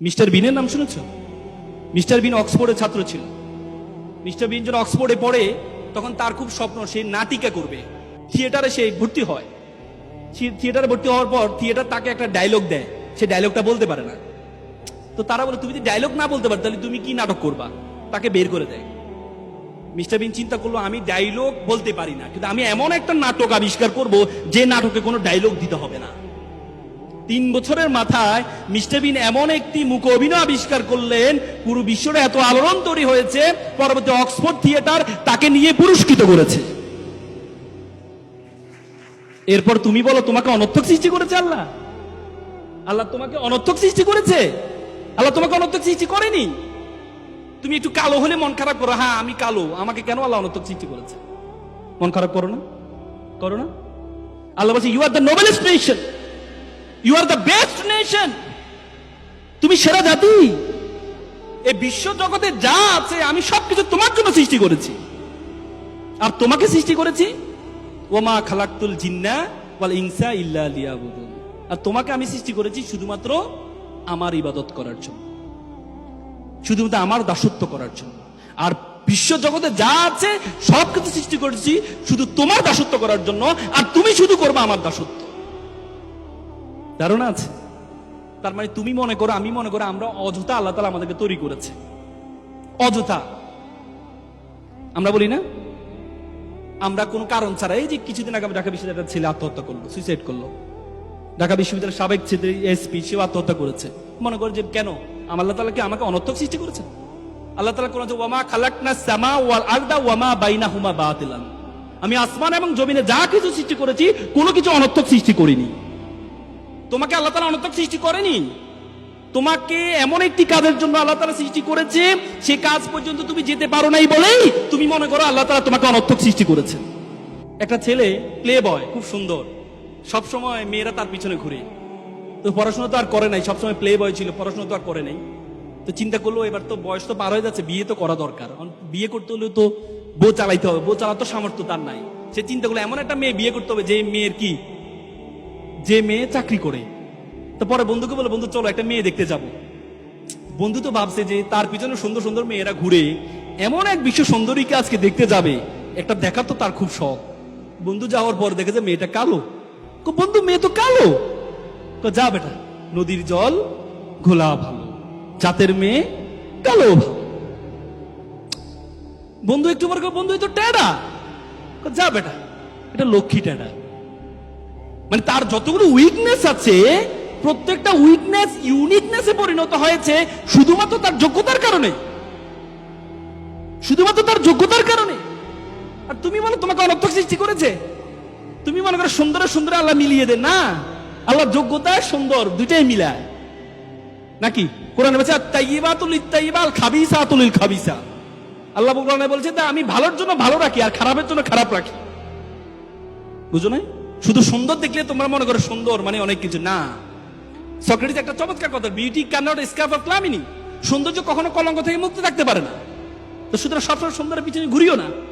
Mister বিনের নাম শুনেছ? Mister বিন অক্সফোর্ডের ছাত্র ছিল। মিস্টার বিন যখন অক্সফোর্ডে পড়ে, তখন তার খুব স্বপ্ন, সে নাটিকা করবে। থিয়েটারে সে ভর্তি হয়। থিয়েটারে ভর্তি হওয়ার পর থিয়েটার তাকে একটা ডায়লগ দেয়। সে ডায়লগটা বলতে পারে না। তো তারা বলে, তুমি যদি ডায়লগ না বলতে পারো, তাহলে তুমি কি নাটক করবা? তাকে বের করে দেয়। মিস্টার বিন চিন্তা করল, আমি ডায়লগ বলতে পারি না, কিন্তু আমি এমন একটা নাটক আবিষ্কার করব, যে নাটকে কোনো ডায়লগ দিতে হবে না। তিন বছরের মাথায় মিস্টার বিন এমন একটি মুখ অভিনয় আবিষ্কার করলেন, পুরো বিশ্বটা এত আলোড়ন তৈরি হয়েছে, পরবর্তী অক্সফোর্ড থিয়েটার তাকে নিয়ে পুরস্কৃত করেছে। এরপর তুমি বলো, তোমাকে অনর্থক সৃষ্টি করেছে আল্লাহ? আল্লাহ তোমাকে অনর্থক সৃষ্টি করেছে? আল্লাহ তোমাকে অনর্থক সৃষ্টি করেনি? তুমি একটু কালো হলে মন খারাপ করো। হ্যাঁ আমি কালো। আমাকে কেন আল্লাহ অনর্থক সৃষ্টি করেছে? মন খারাপ করো না। করো না। আল্লাহ বলছে you are the noblest nation you are the best nation তুমি সেরা জাতি। এই বিশ্ব জগতে যা আছে, আমি সবকিছু তোমার জন্য সৃষ্টি করেছি। আর তোমাকে সৃষ্টি করেছি? ওমা খালাক্তুল জিন্না ওয়াল ইনসা ইল্লা লিয়াবুদুন। আর তোমাকে আমি সৃষ্টি করেছি শুধুমাত্র আমার ইবাদত করার জন্য। শুধুমাত্র আমার দাসত্ব করার জন্য। আর বিশ্ব জগতে যা আছে, সবকিছু সৃষ্টি করেছি শুধু তোমার দাসত্ব করার জন্য। আর তুমি শুধু করবে আমার দাসত্ব। ধারণা আছে? তার মানে তুমি মনে করো, আমি মনে করো আমরা অযথা আল্লাহ তালা আমাদেরকে তৈরি করেছে। অযথা। আমরা বলি না? আমরা কোনো কারণ ছাড়া, এই যে কিছুদিন আগে ঢাকা বিশ্ববিদ্যালয়ের ছেলে আত্মহত্যা করল সুইসাইড করল। ঢাকা বিশ্ববিদ্যালয়ের সাবেক ছেলে, এসপি, সেও আত্মহত্যা করেছে। মনে করে যে কেন? আল্লাহ তালা কি আমাকে অনর্থক সৃষ্টি করেছে আল্লাহ তালা কোন ওয়ামা খালাকনা সামা ওয়াল আলদা ওয়ামা বাইনা হুমা বাতিলান। আমি আসমান এবং জমিনে যা কিছু সৃষ্টি করেছি, কোনো কিছু অনর্থক সৃষ্টি করিনি। তোমাকে আল্লাহ তালা অনর্থক সৃষ্টি করেনি। তোমাকে এমন একটি কাজের জন্য আল্লাহ তালা সৃষ্টি করেছে, সে কাজ পর্যন্ত তুমি যেতে পারো নাই বলেই তুমি মনে করো আল্লাহ তালা তোমাকে অনর্থক সৃষ্টি করেছে একটা ছেলে প্লে বয় খুব সুন্দর। সব সময় মেয়েরা তার পিছনে ঘুরে। তো পড়াশোনা তো আর করে নাই, সবসময় প্লে বয় ছিল, পড়াশোনা তো আর করে নাই। তো চিন্তা করল এবার তো বয়স তো পার হয়ে যাচ্ছে, বিয়ে তো করা দরকার। বিয়ে করতে হলে তো বউ চালাইতে হবে, বউ চালাতো সামর্থ্য তার নাই। সে চিন্তা করল, এমন একটা মেয়ে বিয়ে করতে হবে যে মেয়ের কি যে মেয়ে চাকরি করে। তো পরে বন্ধুকে বলে, বন্ধু, চলো, একটা মেয়ে দেখতে যাব। বন্ধু তো ভাবছে যে তার পিছনে সুন্দর সুন্দর মেয়েরা ঘুরে এমন এক বিশ্ব সুন্দরীকে আজকে দেখতে যাবে। একটা দেখা তো তার খুব শখ। বন্ধু যাওয়ার পর দেখে যে মেয়েটা কালো। বন্ধু, মেয়ে তো কালো? যা বেটা, নদীর জল, ঘোলা ভালো, জাতের মেয়ে, কালো ভালো। বন্ধু একটু পর বন্ধু তো টেডা। যা বেটা, এটা লক্ষ্মী টেডা। মানে তার যতগুলো উইকনেস আছে, প্রত্যেকটা উইকনেস ইউনিকনেসে পরিণত হয়েছে শুধুমাত্র তার যোগ্যতার কারণে। শুধুমাত্র তার যোগ্যতার কারণে। আর তুমি বলো, তোমাকে অনর্থক সৃষ্টি করেছে? তুমি মনে করো সুন্দর সুন্দর আল্লাহ মিলিয়ে দে না, আল্লাহ যোগ্যতা সুন্দর দুইটাই মিলায়। নাকি? কোরআনে বলছে তাইবাতুল ইত্তাইবাল খাবিসাতুল খাবিসা। আল্লাহ কোরআনে বলছে তা আমি ভালোর জন্য ভালো রাখি, আর খারাপের জন্য খারাপ রাখি। বুঝো নাই? শুধু সুন্দর দেখলে তোমরা মনে করো সুন্দর মানে অনেক কিছু। না। সক্রেটিস একটা চমৎকার কথা beauty can not escape of calumny সৌন্দর্য কখনো কলঙ্ক থেকে মুক্ত থাকতে পারে না। তো সুতরাং সবসময় সুন্দরের পিছনে ঘুরিও না।